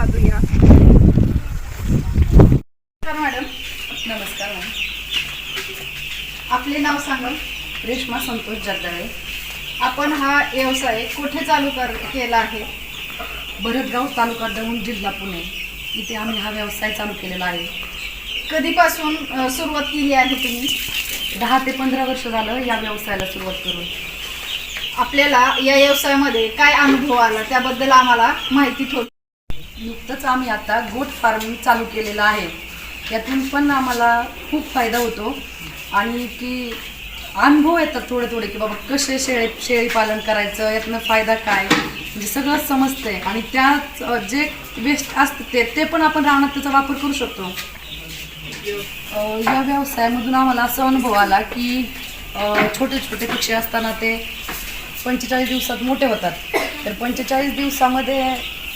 नमस्कार मॅडम. नमस्कार मॅडम आपले नाव सांगा. रेश्मा संतोष जगदाळे. आपण हा व्यवसाय कुठे चालू कर केला आहे? भरतगाव तालुका दौंड जिल्हा पुणे. इथे आम्ही हा व्यवसाय चालू केलेला आहे. कधीपासून सुरुवात केली आहे तुम्ही? दहा ते पंधरा वर्ष झालं या व्यवसायाला सुरुवात करून. आपल्याला या व्यवसायामध्ये काय अनुभव आला? त्याबद्दल आम्हाला माहिती थोडी नुकतंच आम्ही आता गोट फार्मिंग चालू केलेलं आहे. यातून पण आम्हाला खूप फायदा होतो. आणि की अनुभव येतात थोडे थोडे की बाबा कसे शेळे शेळी पालन करायचं यातनं फायदा काय? म्हणजे सगळं समजतंय. आणि त्या जे वेस्ट असतं ते ते पण आपण राहण्यात त्याचा वापर करू शकतो. या व्यवसायामधून आम्हाला असा अनुभव आला की छोटे छोटे पक्षी असताना ते पंचेचाळीस दिवसात मोठे होतात. तर पंचेचाळीस दिवसामध्ये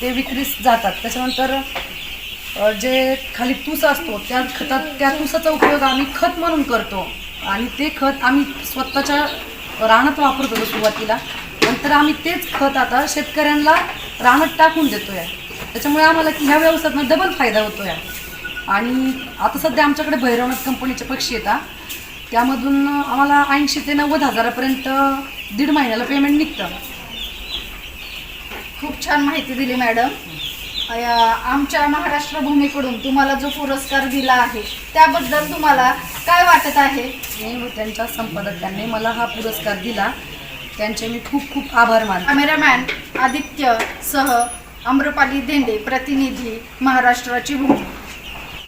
ते विक्रीस जातात. त्याच्यानंतर जे खाली तूस असतो त्या खतात त्या तुसाचा उपयोग आम्ही खत म्हणून करतो. आणि ते खत आम्ही स्वतःच्या रानात वापरत होतो सुरुवातीला. नंतर आम्ही तेच खत आता शेतकऱ्यांना रानात टाकून देतो आहे त्याच्यामुळे आम्हाला की ह्या व्यवसायातनं डबल फायदा होतो आहे आणि आता सध्या आमच्याकडे भैरवनाथ कंपनीचे पक्षी येतात त्यामधून आम्हाला ऐंशी ते नव्वद हजारापर्यंत दीड महिन्याला पेमेंट निघतं. छान माहिती दिली मॅडम. आमच्या महाराष्ट्र भूमीकडून तुम्हाला जो पुरस्कार दिला आहे त्याबद्दल तुम्हाला काय वाटत आहे? मी व त्यांच्या संपादकांनी मला हा पुरस्कार दिला. त्यांचे मी खूप खूप आभार मानते. कॅमेरामॅन आदित्य सह अम्रपाली देंडे प्रतिनिधी महाराष्ट्राची भूमी.